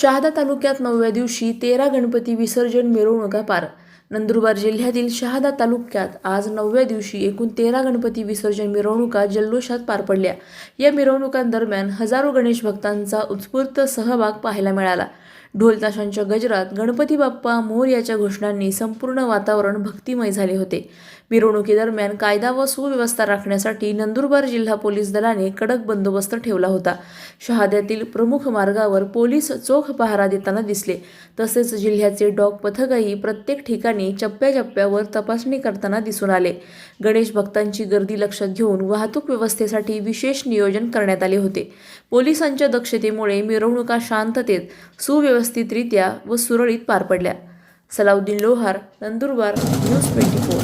शहादा तालुक्यात नवव्या दिवशी तेरा गणपती विसर्जन मिरवणुका पार. नंदुरबार जिल्ह्यातील शहादा तालुक्यात आज नवव्या दिवशी एकूण तेरा गणपती विसर्जन मिरवणुका जल्लोषात पार पडल्या. या मिरवणुकांदरम्यान हजारो गणेश भक्तांचा उत्स्फूर्त सहभाग पाहायला मिळाला. ढोलताशांच्या गजरात गणपती बाप्पा मोर याच्या घोषणांनी संपूर्ण वातावरण भक्तिमय झाले होते. मिरवणुकीदरम्यान कायदा व सुव्यवस्था राखण्यासाठी नंदुरबार जिल्हा पोलीस दलाने कडक बंदोबस्त ठेवला होता. शहाद्यातील प्रमुख मार्गावर पोलीस चोख पहारा देताना दिसले. तसेच जिल्ह्याचे डॉग पथकही प्रत्येक ठिकाणी चप्प्याचप्प्यावर तपासणी करताना दिसून आले. गणेश भक्तांची गर्दी लक्षात घेऊन वाहतूक व्यवस्थेसाठी विशेष नियोजन करण्यात आले होते. पोलिसांच्या दक्षतेमुळे मिरवणुका शांततेत व्यवस्थितरित्या व सुरळीत पार पडल्या. Salauddin Lohar Nandurbar news twenty four.